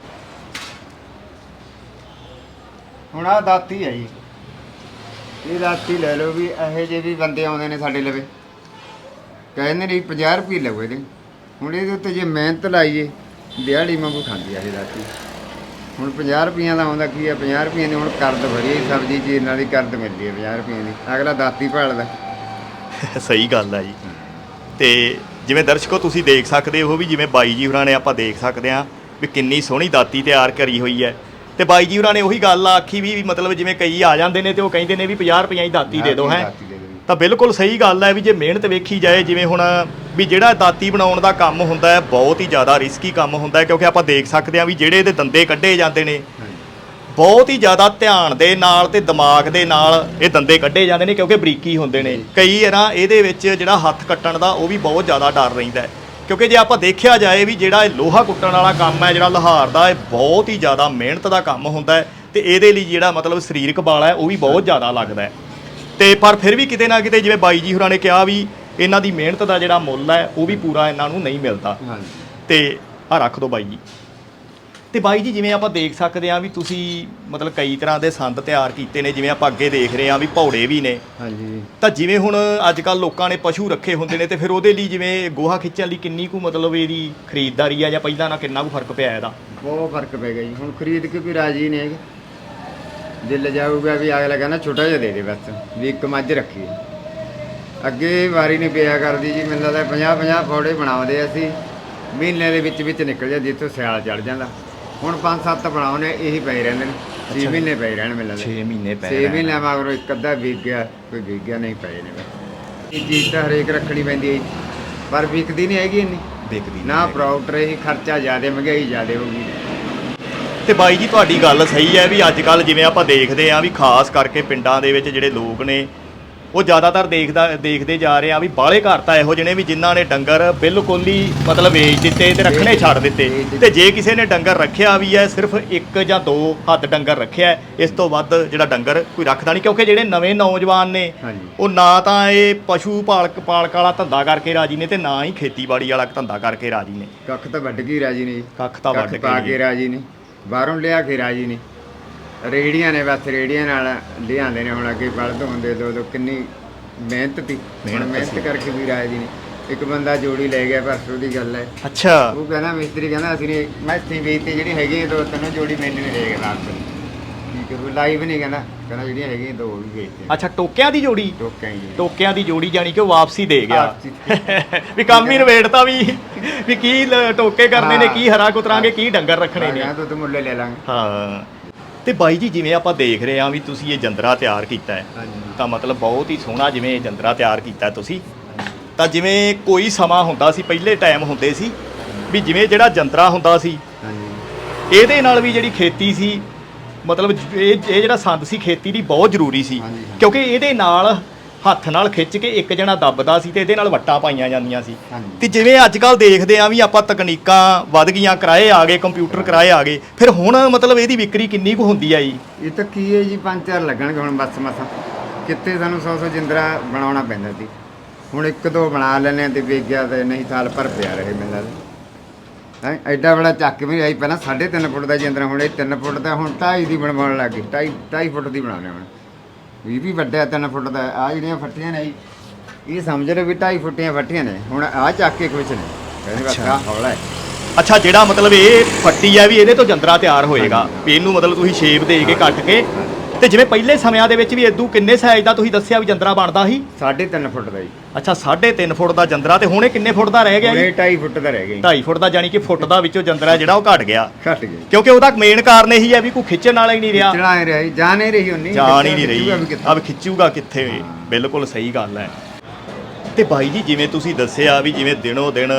ਹੁਣ ਆ ਦਾਤੀ ਹੈ ਜੀ। ਇਹ ਦਾਤੀ ਲੈ ਲਓ ਵੀ ਇਹੋ ਜਿਹੇ ਵੀ ਬੰਦੇ ਆਉਂਦੇ ਨੇ ਸਾਡੇ ਲਵੇ। ਕਹਿੰਦੇ ਨੇ 50 ਰੁਪਏ ਲਵੋ ਇਹਦੇ। ਹੁਣ ਇਹਦੇ ਉੱਤੇ ਜੇ ਮਿਹਨਤ ਲਾਈਏ ਦਿਹਾੜੀ ਵਾਂਗੂ ਖਾਂਦੀ ਆ ਇਹ ਦਾਤੀ। ਹੁਣ 50 ਰੁਪਈਆਂ ਦਾ ਆਉਂਦਾ ਕੀ ਆ 50 ਰੁਪਈਆਂ ਦੀ ਹੁਣ ਕਰਦ ਭਰੀ ਸਬਜ਼ੀ ਚੀਰ ਨਾਲ ਹੀ ਕਰਦ ਮਿਲਦੀ ਹੈ 50 ਰੁਪਈਆਂ ਦੀ। ਅਗਲਾ ਦਾਤੀ ਭਾਲਦਾ। [laughs] ਸਹੀ ਗੱਲ ਹੈ ਜੀ। ਤੇ ਜਿਵੇਂ ਦਰਸ਼ਕੋ ਤੁਸੀਂ ਦੇਖ ਸਕਦੇ ਹੋ ਵੀ ਜਿਵੇਂ ਬਾਈ ਜੀ ਹੋਰਾਂ ਨੇ ਆਪਾਂ ਦੇਖ ਸਕਦੇ ਹਾਂ ਵੀ ਕਿੰਨੀ ਸੋਹਣੀ ਦਾਤੀ ਤਿਆਰ ਕਰੀ ਹੋਈ ਹੈ। ਤੇ ਬਾਈ ਜੀ ਹੋਰਾਂ ਨੇ ਉਹੀ ਗੱਲ ਆਖੀ ਵੀ ਮਤਲਬ ਜਿਵੇਂ ਕਈ ਆ ਜਾਂਦੇ ਨੇ ਤੇ ਉਹ ਕਹਿੰਦੇ ਨੇ ਵੀ 50 ਰੁਪਈਆਂ ਦੀ ਦਾਤੀ ਦੇ ਦਿਓ ਹੈ ਦੇ ਜੀ। ਤਾਂ ਬਿਲਕੁਲ ਸਹੀ ਗੱਲ ਹੈ ਵੀ ਜੇ ਮਿਹਨਤ ਵੇਖੀ ਜਾਏ, ਜਿਵੇਂ ਹੁਣ ਵੀ ਜਿਹੜਾ ਦਾਤੀ ਬਣਾਉਣ ਦਾ ਕੰਮ ਹੁੰਦਾ ਹੈ, ਬਹੁਤ ਹੀ ਜ਼ਿਆਦਾ ਰਿਸਕੀ ਕੰਮ ਹੁੰਦਾ ਹੈ, ਕਿਉਂਕਿ ਆਪਾਂ ਦੇਖ ਸਕਦੇ ਹਾਂ ਵੀ ਜਿਹੜੇ ਇਹਦੇ ਦੰਦੇ ਕੱਢੇ ਜਾਂਦੇ ਨੇ, ਬਹੁਤ ਹੀ ਜ਼ਿਆਦਾ ਧਿਆਨ ਦੇ ਨਾਲ ਤੇ ਦਿਮਾਗ ਦੇ ਨਾਲ ਇਹ ਦੰਦੇ ਕੱਢੇ ਜਾਂਦੇ ਨੇ, ਕਿਉਂਕਿ ਬਰੀਕੀ ਹੁੰਦੇ ਨੇ। ਕਈ ਵਾਰਾਂ ਇਹਦੇ ਵਿੱਚ ਜਿਹੜਾ ਹੱਥ ਕੱਟਣ ਦਾ, ਉਹ ਵੀ ਬਹੁਤ ਜ਼ਿਆਦਾ ਡਰ ਰਹਿੰਦਾ ਹੈ। ਕਿਉਂਕਿ ਜੇ ਆਪਾਂ ਦੇਖਿਆ ਜਾਏ ਵੀ ਜਿਹੜਾ ਇਹ ਲੋਹਾ ਕੁੱਟਣ ਵਾਲਾ ਕੰਮ ਹੈ, ਜਿਹੜਾ ਲੋਹਾਰ ਦਾ, ਇਹ ਬਹੁਤ ਹੀ ਜ਼ਿਆਦਾ ਮਿਹਨਤ ਦਾ ਕੰਮ ਹੁੰਦਾ ਹੈ ਤੇ ਇਹਦੇ ਲਈ ਜਿਹੜਾ ਮਤਲਬ ਸਰੀਰਕ ਬਾਲ ਹੈ, ਉਹ ਵੀ ਬਹੁਤ ਜ਼ਿਆਦਾ ਲੱਗਦਾ ਹੈ। ਤੇ ਪਰ ਫਿਰ ਵੀ ਕਿਤੇ ਨਾ ਕਿਤੇ ਜਿਵੇਂ ਬਾਈ ਜੀ ਹੋਰਾਂ ਨੇ ਕਿਹਾ ਵੀ ਇਹਨਾਂ ਦੀ ਮਿਹਨਤ ਦਾ ਜਿਹੜਾ ਮੁੱਲ ਹੈ ਉਹ ਵੀ ਪੂਰਾ ਇਹਨਾਂ ਨੂੰ ਨਹੀਂ ਮਿਲਦਾ। ਹਾਂਜੀ। ਤੇ ਆ ਰੱਖ ਦਿਓ ਬਾਈ ਜੀ। ਤੇ ਬਾਈ ਜੀ ਜਿਵੇਂ ਆਪਾਂ ਦੇਖ ਸਕਦੇ ਹਾਂ ਵੀ ਤੁਸੀਂ ਮਤਲਬ ਕਈ ਤਰ੍ਹਾਂ ਦੇ ਸੰਦ ਤਿਆਰ ਕੀਤੇ ਨੇ ਜਿਵੇਂ ਆਪਾਂ ਅੱਗੇ ਦੇਖ ਰਹੇ ਹਾਂ ਵੀ ਭੌੜੇ ਵੀ ਨੇ। ਹਾਂਜੀ। ਤਾਂ ਜਿਵੇਂ ਹੁਣ ਅੱਜ ਕੱਲ ਲੋਕਾਂ ਨੇ ਪਸ਼ੂ ਰੱਖੇ ਹੁੰਦੇ ਨੇ ਤੇ ਫਿਰ ਉਹਦੇ ਲਈ ਜਿਵੇਂ ਗੋਹਾ ਖਿੱਚਣ ਲਈ ਕਿੰਨੀ ਕੁ ਮਤਲਬ ਇਹਦੀ ਖਰੀਦਦਾਰੀ ਆ ਜਾਂ ਪਹਿਲਾਂ ਨਾਲ ਕਿੰਨਾ ਕੁ ਫ਼ਰਕ ਪਿਆ ਇਹਦਾ? ਬਹੁਤ ਫ਼ਰਕ ਪੈ ਗਿਆ ਜੀ। ਹੁਣ ਖਰੀਦ ਕੇ ਵੀ ਰਾਜੀ ਨਹੀਂ ਹੈਗੇ। ਜੇ ਲਿਜਾਊਗਾ ਵੀ ਅਗਲਾ ਕਹਿੰਦਾ ਛੋਟਾ ਜਿਹਾ ਦੇ ਦੇ ਬਸ ਵੀ ਇੱਕ ਮੱਝ ਰੱਖੀ ਹੈ। ਅੱਗੇ ਵਾਰੀ ਨਹੀਂ ਪਿਆ ਕਰਦੀ ਜੀ ਮੈਨੂੰ ਲੱਗਦਾ 50 50 ਫੋੜੇ ਬਣਾਉਂਦੇ ਅਸੀਂ। ਮਹੀਨੇ ਦੇ ਵਿੱਚ ਵਿੱਚ ਨਿਕਲ ਜਾਂਦੀ ਜਿੱਥੋਂ ਸਿਆਲ ਚੜ ਜਾਂਦਾ। ਹੁਣ 5-7 ਬਣਾਉਨੇ ਇਹੀ ਪਏ ਰਹਿੰਦੇ ਨੇ। 6 ਅੱਛਾ। ਮਹੀਨੇ ਪਏ ਰਹਿਣ ਮੈਨੂੰ ਲੱਗਦਾ। 6 ਮਹੀਨੇ 6 ਮਹੀਨੇ ਮਗਰੋਂ ਇੱਕ ਅੱਧਾ ਵਿਕ ਗਿਆ ਕੋਈ ਵਿਕ ਗਿਆ ਨਹੀਂ ਪਏ ਨੇ ਬਸ। ਇਹ ਚੀਜ਼ ਤਾਂ ਹਰੇਕ ਰੱਖਣੀ ਪੈਂਦੀ ਹੈ। ਪਰ ਵਿਕਦੀ ਨਹੀਂ ਹੈਗੀ ਇੰਨੀ। ਵਿਕਦੀ ਨਾ ਪ੍ਰੋਡਕਟ ਰਹੀ ਖਰਚਾ ਜ਼ਿਆਦਾ ਮਹਿੰਗਾਈ ਜ਼ਿਆਦਾ ਹੋ ਗਈ। ਤੇ ਬਾਈ ਜੀ ਤੁਹਾਡੀ ਗੱਲ ਸਹੀ ਹੈ ਵੀ ਅੱਜ ਕੱਲ ਜਿਵੇਂ ਆਪਾਂ ਦੇਖਦੇ ਆਂ ਵੀ ਖਾਸ ਕਰਕੇ ਪਿੰਡਾਂ ਦੇ ਵਿੱਚ ਜਿਹੜੇ ਲੋਕ ਨੇ ਉਹ ਜ਼ਿਆਦਾਤਰ ਦੇਖਦਾ ਦੇਖਦੇ ਜਾ ਰਹੇ ਆ ਵੀ ਬਾਹਲੇ ਘਰ ਤਾਂ ਇਹੋ ਜਿਹੇ ਨੇ ਵੀ ਜਿਨ੍ਹਾਂ ਨੇ ਡੰਗਰ ਬਿਲਕੁਲ ਹੀ ਮਤਲਬ ਵੇਚ ਦਿੱਤੇ ਤੇ ਰੱਖਣੇ ਛੱਡ ਦਿੱਤੇ। ਤੇ ਜੇ ਕਿਸੇ ਨੇ ਡੰਗਰ ਰੱਖਿਆ ਵੀ ਹੈ ਸਿਰਫ ਇੱਕ ਜਾਂ ਦੋ ਹੱਦ ਡੰਗਰ ਰੱਖਿਆ ਇਸ ਤੋਂ ਵੱਧ ਜਿਹੜਾ ਡੰਗਰ ਕੋਈ ਰੱਖਦਾ ਨਹੀਂ ਕਿਉਂਕਿ ਜਿਹੜੇ ਨਵੇਂ ਨੌਜਵਾਨ ਨੇ ਉਹ ਨਾ ਤਾਂ ਇਹ ਪਸ਼ੂ ਪਾਲਕ ਪਾਲਕ ਵਾਲਾ ਧੰਦਾ ਕਰਕੇ ਰਾਜੀ ਨੇ ਤੇ ਨਾ ਹੀ ਖੇਤੀਬਾੜੀ ਵਾਲਾ ਧੰਦਾ ਕਰਕੇ ਰਾਜੀ ਨੇ। ਕੱਖ ਤਾਂ ਵੱਢ ਕੇ ਰਾਜੀ ਨਹੀਂ ਕੱਖ ਤਾਂ ਵੱਢ ਕੇ ਰਾਜੀ ਨਹੀਂ ਬਾਹਰੋਂ ਲਿਆ ਕੇ ਰਾਜੀ ਨਹੀਂ। ਰੇੜੀਆਂ ਨੇ ਬਸ ਰੇੜੀਆਂ ਨਾਲ ਲਿਆਂਦੇ ਨੇ ਹੁਣ ਅੱਗੇ ਬਲਦ ਹੁੰਦੇ ਦੋ ਦੋ ਕਿੰਨੀ ਮਿਹਨਤ ਤੀ। ਹੁਣ ਮਿਹਨਤ। ਕਰਕੇ ਵੀ ਰਾਜੀ ਨਹੀਂ। ਇੱਕ ਬੰਦਾ ਜੋੜੀ ਲੈ ਗਿਆ ਪਰਸੋਂ ਦੀ ਗੱਲ ਹੈ। ਅੱਛਾ। ਉਹ ਕਹਿੰਦਾ ਮਿਸਤਰੀ ਕਹਿੰਦਾ ਅਸੀਂ ਨੇ ਮੈਂ ਇੱਥੇ ਵੇਚਤੀ ਜਿਹੜੀ ਹੈਗੀ ਦੋ ਤਿੰਨ ਜੋੜੀ ਮੈਨੂੰ ਰਾਤ ਨੂੰ ਹੈ ਉਹ ਲਾਈਵ ਨਹੀਂ ਕਹਿੰਦਾ। ਕਹਿੰਦਾ ਜਿਹੜੀਆਂ ਹੈਗੀਆਂ ਦੋ ਵੀ ਵੇਚਤੇ ਅੱਛਾ ਟੋਕਿਆਂ ਦੀ ਜੋੜੀ? ਟੋਕਿਆਂ ਹੀ ਟੋਕਿਆਂ ਦੀ ਜੋੜੀ ਜਾਨੀ ਕਿ ਉਹ ਵਾਪਸੀ ਦੇ ਗਿਆ। ਵਾਪਸੀ। [laughs] ਵੀ ਕੰਮ ਹੀ ਨਵੇੜਤਾ ਵੀ ਵੀ ਕੀ ਲ- ਟੋਕੇ ਕਰਨੇ ਨੇ ਹਾਂ। ਕੀ ਹਰਾ ਕੁਤਰਾਂਗੇ ਕੀ ਡੰਗਰ ਰੱਖਣੇ ਨੇ। ਕਹਿੰਦਾ ਤੂੰ ਮੁੱਲੇ ਲੈ ਲਾਂਗੇ। ਹਾਂ। ਤੇ ਬਾਈ ਜੀ ਜਿਵੇਂ ਆਪਾਂ ਦੇਖ ਰਹੇ ਆ ਵੀ ਤੁਸੀਂ ਇਹ ਜੰਦਰਾ ਤਿਆਰ ਕੀਤਾ ਹੈ ਹਾਂਜੀ। ਤਾਂ ਮਤਲਬ ਬਹੁਤ ਹੀ ਸੋਹਣਾ ਜਿਵੇਂ ਇਹ ਜੰਦਰਾ ਤਿਆਰ ਕੀਤਾ ਹੈ ਤੁਸੀਂ। ਤਾਂ ਜਿਵੇਂ ਕੋਈ ਸਮਾਂ ਹੁੰਦਾ ਸੀ ਪਹਿਲੇ ਟਾਈਮ ਹੁੰਦੇ ਸੀ ਵੀ ਜਿਵੇਂ ਜਿਹੜਾ ਜੰਦਰਾ ਹੁੰਦਾ ਸੀ ਹਾਂਜੀ। ਇਹਦੇ ਨਾਲ ਵੀ ਜਿਹੜੀ ਖੇਤੀ ਸੀ ਮਤਲਬ ਇਹ ਇਹ ਜਿਹੜਾ ਸੰਦ ਸੀ ਖੇਤੀ ਦੀ ਬਹੁਤ ਜ਼ਰੂਰੀ ਸੀ। ਹਾਂਜੀ, ਹਾਂਜੀ। ਕਿਉਂਕਿ ਇਹਦੇ ਨਾਲ ਹੱਥ ਨਾਲ ਖਿੱਚ ਕੇ ਇੱਕ ਜਣਾ ਦੱਬਦਾ ਸੀ ਤੇ ਇਹਦੇ ਨਾਲ ਵੱਟਾਂ ਪਾਈਆਂ ਜਾਂਦੀਆਂ ਸੀ। ਹਾਂਜੀ। ਤੇ ਜਿਵੇਂ ਅੱਜ ਕੱਲ ਦੇਖਦੇ ਆ ਵੀ ਆਪਾਂ ਤਕਨੀਕਾਂ ਵੱਧ ਗਈਆਂ ਕਿਰਾਏ ਆ ਗਏ ਕੰਪਿਊਟਰ ਕਿਰਾਏ ਆ ਗਏ ਫਿਰ ਹੁਣ ਮਤਲਬ ਇਹਦੀ ਵਿਕਰੀ ਕਿੰਨੀ ਕੁ ਹੁੰਦੀ ਆ ਜੀ? ਇਹ ਤਾਂ ਕੀ ਹੈ ਜੀ ਪੰਜ ਚਾਰ ਲੱਗਣਗੇ ਹੁਣ ਬਸ ਮਸਾਂ। ਕਿੱਥੇ ਸਾਨੂੰ 100 100 ਜਿੰਦਰਾ ਬਣਾਉਣਾ ਪੈਂਦਾ ਸੀ। ਹੁਣ ਇੱਕ ਦੋ ਬਣਾ ਲੈਨੇ ਤੇ ਵੇਚ ਗਿਆ ਤੇ ਨਹੀਂ ਸਾਲ ਭਰ ਪਿਆ ਰਹੇ ਮੈਨੂੰ ਲੱਗਦਾ ਹੈ ਐਡਾ ਬੜਾ ਚੱਕ ਵੀ ਆਈ ਪਹਿਲਾਂ 3.5 ਫੁੱਟ ਦਾ ਜਿੰਦਰਾ ਹੁਣ ਇਹ 3 ਫੁੱਟ ਦਾ ਹੁਣ 2.5 ਦੀ ਬਣਵਾਉਣ ਲੱਗ ਗਏ 2.5 2.5 ਫੁੱਟ ਦੀ ਬਣਾਉਣੇ ਹੁਣ। ਵੀ ਵੀ ਵੱਡਾ 3 ਫੁੱਟ ਦਾ ਆ ਜਿਹੜੀਆਂ ਫੱਟੀਆਂ ਨੇ ਇਹ ਸਮਝ ਲਓ ਵੀ 2.5 ਫੁੱਟੀਆਂ ਫੱਟੀਆਂ ਨੇ ਹੁਣ ਆ ਚੱਕ ਕੇ ਕੁਛ ਨਹੀਂ ਕਹਿੰਦੇ। ਆ ਹੌਲਾ ਹੈ। ਅੱਛਾ ਜਿਹੜਾ ਮਤਲਬ ਇਹ ਫੱਟੀ ਆ ਵੀ ਇਹਦੇ ਤੋਂ ਜੰਦਰਾ ਤਿਆਰ ਹੋਏਗਾ ਵੀ ਇਹਨੂੰ ਮਤਲਬ ਤੁਸੀਂ ਸ਼ੇਪ ਦੇ ਕੇ ਕੱਟ ਕੇ ਤੇ ਜਿਵੇਂ ਪਹਿਲੇ ਸਮਿਆਂ ਦੇ ਵਿੱਚ ਵੀ ਇਦੋਂ ਕਿੰਨੇ ਸਾਈਜ਼ ਦਾ ਤੁਸੀਂ ਦੱਸਿਆ ਵੀ ਜੰਦਰਾ ਬਣਦਾ ਸੀ? 3.5 ਫੁੱਟ ਦਾ ਜੀ। ਅੱਛਾ 3.5 ਫੁੱਟ ਦਾ ਜੰਦਰਾ ਤੇ ਹੁਣ ਇਹ ਕਿੰਨੇ ਫੁੱਟ ਦਾ ਰਹਿ ਗਿਆ ਜੀ? ਇਹ 2.5 ਫੁੱਟ ਦਾ ਰਹਿ ਗਿਆ ਜੀ। 2.5 ਫੁੱਟ ਦਾ ਜਾਨੀ ਕਿ ਫੁੱਟ ਦਾ ਵਿੱਚੋਂ ਜੰਦਰਾ ਜਿਹੜਾ ਉਹ ਘਟ ਗਿਆ। ਘੱਟ ਗਿਆ ਕਿਉਂਕਿ ਉਹਦਾ ਮੇਨ ਕਾਰਨ ਇਹੀ ਹੈ ਵੀ ਕੋਈ ਖਿੱਚਣ ਵਾਲਾ ਹੀ ਨਹੀਂ ਰਿਹਾ। ਚੜਾ ਹੀ ਰਹੀ ਜਾ। ਨਹੀਂ ਰਹੀ ਹੁੰਨੀ ਹੀ ਨਹੀਂ ਰਹੀ। ਅਬ ਖਿੱਚੂਗਾ ਕਿੱਥੇ? ਬਿਲਕੁਲ ਸਹੀ ਗੱਲ ਹੈ। ਤੇ ਬਾਈ ਜੀ ਜਿਵੇਂ ਤੁਸੀਂ ਦੱਸਿਆ ਵੀ ਜਿਵੇਂ ਦਿਨੋ ਦਿਨ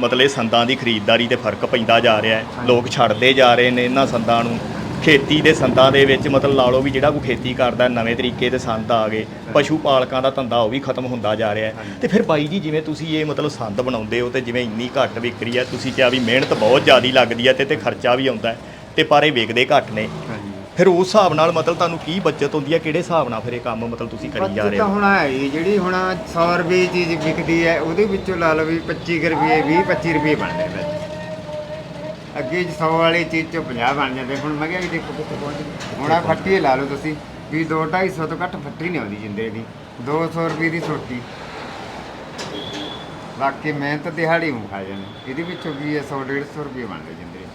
ਮਤਲਬ ਇਹ ਸੰਦਾਂ ਦੀ ਖਰੀਦਦਾਰੀ ਤੇ ਫ਼ਰਕ ਪੈਂਦਾ ਜਾ ਰਿਹਾ ਹੈ। ਲੋਕ ਛੱਡਦੇ ਜਾ ਰਹੇ ਨੇ ਇਹਨਾਂ ਸੰਦਾਂ ਨੂੰ। ਖੇਤੀ ਦੇ ਸੰਦਾਂ ਦੇ ਵਿੱਚ ਮਤਲਬ ਲਾ ਲਓ ਵੀ ਜਿਹੜਾ ਕੋਈ ਖੇਤੀ ਕਰਦਾ ਨਵੇਂ ਤਰੀਕੇ ਦੇ ਸੰਦ ਆ ਗਏ ਪਸ਼ੂ ਪਾਲਕਾਂ ਦਾ ਧੰਦਾ ਉਹ ਵੀ ਖਤਮ ਹੁੰਦਾ ਜਾ ਰਿਹਾ ਹੈ। ਤੇ ਫਿਰ ਬਾਈ ਜੀ ਜਿਵੇਂ ਤੁਸੀਂ ਇਹ ਮਤਲਬ ਸੰਦ ਬਣਾਉਂਦੇ ਹੋ ਤੇ ਜਿਵੇਂ ਇੰਨੀ ਘੱਟ ਵਿਕਰੀ ਹੈ ਤੁਸੀਂ ਕਿਹਾ ਵੀ ਮਿਹਨਤ ਬਹੁਤ ਜ਼ਿਆਦੀ ਲੱਗਦੀ ਹੈ ਤੇ ਤੇ ਖਰਚਾ ਵੀ ਆਉਂਦਾ ਹੈ ਤੇ ਪਰ ਇਹ ਵਿਕਦੇ ਘੱਟ ਨੇ। ਹਾਂਜੀ। ਫਿਰ ਉਸ ਹਿਸਾਬ ਨਾਲ ਮਤਲਬ ਤੁਹਾਨੂੰ ਕੀ ਬਚਤ ਹੁੰਦੀ ਹੈ ਕਿਹੜੇ ਹਿਸਾਬ ਨਾਲ ਫਿਰ ਇਹ ਕੰਮ ਮਤਲਬ ਤੁਸੀਂ ਕਰੀ ਜਾ ਬੱਚਤ ਰਹੇ ਤਾਂ ਹੋ ਹੁਣ ਹੈ ਹੀ, ਜਿਹੜੀ ਹੁਣ 100 ਰੁਪਏ ਦੀ ਚੀਜ਼ ਵਿਕਦੀ ਹੈ ਉਹਦੇ ਵਿੱਚੋਂ ਲਾ ਲਓ ਵੀ 25 ਕੁ ਰੁਪਏ 20 25 ਰੁਪਏ ਬਣਦੇ ਨੇ। ਅੱਗੇ 100 ਵਾਲੀ ਚੀਜ਼ ਚੋਂ 50 ਬਣ ਜਾਂਦੇ। ਹੁਣ ਮੈਂ ਕਿਹਾ ਵੀ ਦੇਖੋ ਕਿੱਥੇ ਪਹੁੰਚ ਗਈ ਹੁਣ ਆ ਫੱਟੀ ਹੀ ਲਾ ਲਓ ਤੁਸੀਂ ਵੀ 2 250 ਤੋਂ ਘੱਟ ਫੱਟੀ ਨਹੀਂ ਆਉਂਦੀ ਜਿੰਦੇ ਦੀ। 200 ਰੁਪਏ ਦੀ ਸੋਟੀ। ਬਾਕੀ ਮਿਹਨਤ ਦਿਹਾੜੀ ਨੂੰ ਖਾ ਜਾਂਦੇ। ਇਹਦੇ ਵਿੱਚੋਂ ਵੀ 100 150 ਰੁਪਏ ਬਣਦੇ ਜਿੰਦੇ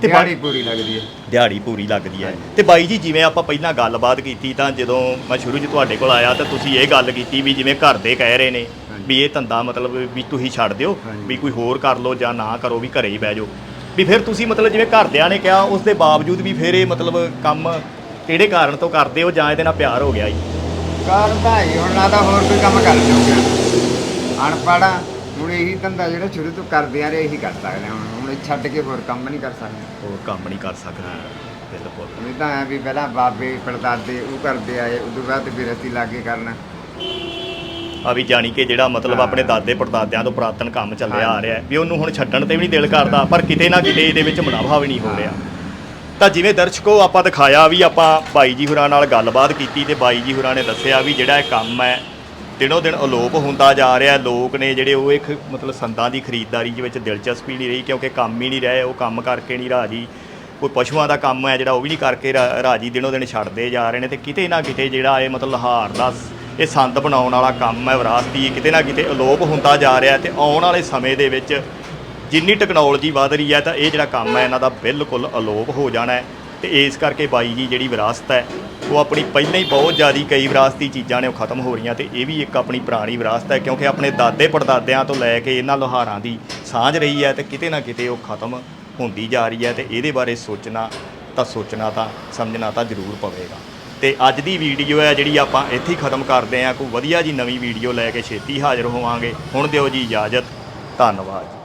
ਤੇ ਦਿਹਾੜੀ ਪੂਰੀ ਲੱਗਦੀ ਹੈ। ਦਿਹਾੜੀ ਪੂਰੀ ਲੱਗਦੀ ਹੈ। ਤੇ ਬਾਈ ਜੀ ਜਿਵੇਂ ਆਪਾਂ ਪਹਿਲਾਂ ਗੱਲਬਾਤ ਕੀਤੀ ਤਾਂ ਜਦੋਂ ਮੈਂ ਸ਼ੁਰੂ 'ਚ ਤੁਹਾਡੇ ਕੋਲ ਆਇਆ ਤਾਂ ਤੁਸੀਂ ਇਹ ਗੱਲ ਕੀਤੀ ਵੀ ਜਿਵੇਂ ਘਰ ਦੇ ਕਹਿ ਰਹੇ ਨੇ। ਵੀ ਇਹ ਧੰਦਾ ਮਤਲਬ ਵੀ ਤੁਸੀਂ ਛੱਡ ਦਿਓ। ਵੀ ਕੋਈ ਹੋਰ ਕਰ ਲਓ ਜਾਂ ਨਾ ਕਰੋ ਵੀ ਘਰੇ ਹੀ ਬਹਿ ਜਾਓ। ਵੀ ਫਿਰ ਤੁਸੀਂ ਮਤਲਬ ਜਿਵੇਂ ਘਰਦਿਆਂ ਨੇ ਕਿਹਾ ਉਸ ਦੇ ਬਾਵਜੂਦ ਵੀ ਫਿਰ ਇਹ ਮਤਲਬ ਕੰਮ ਕਿਹੜੇ ਕਾਰਨ ਤੋਂ ਕਰਦੇ ਹੋ ਜਾਂ ਇਹਦੇ ਨਾਲ ਪਿਆਰ ਹੋ ਗਿਆ ਜੀ? ਕਾਰਨ ਤਾਂ ਹੈ ਹੀ, ਹੁਣ ਨਾ ਤਾਂ ਹੋਰ ਕੋਈ ਕੰਮ ਕਰ ਲਿਓਗੇ ਅਨਪੜਾ ਹੁਣ ਇਹੀ ਧੰਦਾ ਜਿਹੜਾ ਸ਼ੁਰੂ ਤੋਂ ਕਰਦੇ ਆ ਰਹੇ ਇਹੀ ਕਰ ਸਕਦੇ ਹਾਂ ਹੁਣ ਹੁਣ ਇਹ ਛੱਡ ਕੇ ਹੋਰ ਕੰਮ ਨਹੀਂ ਕਰ ਸਕਦੇ। ਹੋਰ ਕੰਮ ਨਹੀਂ ਕਰ ਸਕਦੇ ਬਿਲਕੁਲ। ਨਹੀਂ ਤਾਂ ਐ ਵੀ ਪਹਿਲਾਂ ਬਾਬੇ ਪੜਦਾਦੇ ਉਹ ਕਰਦੇ ਆਏ ਉਦੋਂ ਬਾਅਦ ਫਿਰ ਅਸੀਂ ਲਾਗੇ ਕਰਨਾ। ਆ ਵੀ ਜਾਣੀ ਕਿ ਜਿਹੜਾ ਮਤਲਬ। ਆਪਣੇ ਦਾਦੇ ਪੜਦਾਦਿਆਂ ਤੋਂ ਪੁਰਾਤਨ ਕੰਮ ਚੱਲਿਆ ਆ। ਰਿਹਾ ਹੈ, ਵੀ ਉਹਨੂੰ ਹੁਣ ਛੱਡਣ ਤੇ ਵੀ ਨਹੀਂ ਦਿਲ ਕਰਦਾ ਪਰ ਕਿਤੇ ਨਾ ਕਿਤੇ ਇਹਦੇ ਵਿੱਚ ਮੁਨਾਫਾ ਵੀ ਨਹੀਂ ਹੋ ਰਿਹਾ ਤਾਂ ਜਿਵੇਂ ਦਰਸ਼ਕੋ ਆਪਾਂ ਦਿਖਾਇਆ ਵੀ ਆਪਾਂ ਬਾਈ ਜੀ ਹੁਰਾਂ ਨਾਲ ਗੱਲਬਾਤ ਕੀਤੀ ਤੇ ਬਾਈ ਜੀ ਹੁਰਾਂ ਨੇ ਦੱਸਿਆ ਵੀ ਜਿਹੜਾ ਇਹ ਕੰਮ ਹੈ ਦਿਨੋ ਦਿਨ ਅਲੋਪ ਹੁੰਦਾ ਜਾ ਰਿਹਾ ਲੋਕ ਨੇ ਜਿਹੜੇ ਉਹ ਇੱਕ ਮਤਲਬ ਸੰਦਾਂ ਦੀ ਖਰੀਦਦਾਰੀ ਦੇ ਵਿੱਚ ਦਿਲਚਸਪੀ ਨਹੀਂ ਰਹੀ ਕਿਉਂਕਿ ਕੰਮ ਹੀ ਨਹੀਂ ਰਹੇ ਉਹ ਕੰਮ ਕਰਕੇ ਨਹੀਂ ਰਾਜੀ ਕੋਈ ਪਸ਼ੂਆਂ ਦਾ ਕੰਮ ਹੈ ਜਿਹੜਾ ਉਹ ਵੀ ਨਹੀਂ ਕਰਕੇ ਰਾਜੀ ਦਿਨੋ ਦਿਨ ਛੱਡਦੇ ਜਾ ਰਹੇ ਨੇ ਤੇ ਕਿਤੇ ਨਾ ਕਿਤੇ ਜਿਹੜਾ ਇਹ ਮਤਲਬ ਲਹਾਰ ਦਾ ਇਹ ਸੰਦ ਬਣਾਉਣ ਵਾਲਾ ਕੰਮ ਹੈ ਵਿਰਾਸਤੀ ਕਿਤੇ ਨਾ ਕਿਤੇ ਅਲੋਪ ਹੁੰਦਾ ਜਾ ਰਿਹਾ ਤੇ ਆਉਣ ਵਾਲੇ ਸਮੇਂ ਦੇ ਵਿੱਚ ਜਿੰਨੀ ਟੈਕਨੋਲੋਜੀ ਵਧ ਰਹੀ ਹੈ ਤਾਂ ਇਹ ਜਿਹੜਾ ਕੰਮ ਹੈ ਇਹਨਾਂ ਦਾ ਬਿਲਕੁਲ ਅਲੋਪ ਹੋ ਜਾਣਾ ਹੈ ਤੇ ਇਸ ਕਰਕੇ ਬਾਈ ਜੀ ਜਿਹੜੀ ਵਿਰਾਸਤ ਹੈ, ਉਹ ਆਪਣੀ ਪਹਿਲਾਂ ਹੀ ਬਹੁਤ ਜ਼ਿਆਦੀ ਕਈ ਵਿਰਾਸਤੀ ਚੀਜ਼ਾਂ ਨੇ ਉਹ ਖਤਮ ਹੋ ਰਹੀਆਂ ਤੇ ਇਹ ਵੀ ਇੱਕ ਆਪਣੀ ਪੁਰਾਣੀ ਵਿਰਾਸਤ ਹੈ ਕਿਉਂਕਿ ਆਪਣੇ ਦਾਦੇ ਪੜਦਾਦਿਆਂ ਤੋਂ ਲੈ ਕੇ ਇਹਨਾਂ ਲੋਹਾਰਾਂ ਦੀ ਸਾਂਝ ਰਹੀ ਹੈ ਤੇ ਕਿਤੇ ਨਾ ਕਿਤੇ ਉਹ ਖਤਮ ਹੁੰਦੀ ਜਾ ਰਹੀ ਹੈ ਤੇ ਇਹਦੇ ਬਾਰੇ ਸੋਚਣਾ ਤਾਂ ਸੋਚਣਾ ਤਾਂ, ਸਮਝਣਾ ਤਾਂ ਜ਼ਰੂਰ ਪਵੇਗਾ। ਤੇ ਅੱਜ ਦੀ ਵੀਡੀਓ ਹੈ ਜਿਹੜੀ ਆਪਾਂ ਇੱਥੇ ਹੀ ਖਤਮ ਕਰਦੇ ਹਾਂ। ਕੋਈ ਵਧੀਆ ਜੀ ਨਵੀਂ ਵੀਡੀਓ ਲੈ ਕੇ ਛੇਤੀ ਹਾਜ਼ਰ ਹੋਵਾਂਗੇ। ਹੁਣ ਦਿਓ ਜੀ ਇਜਾਜ਼ਤ। ਧੰਨਵਾਦ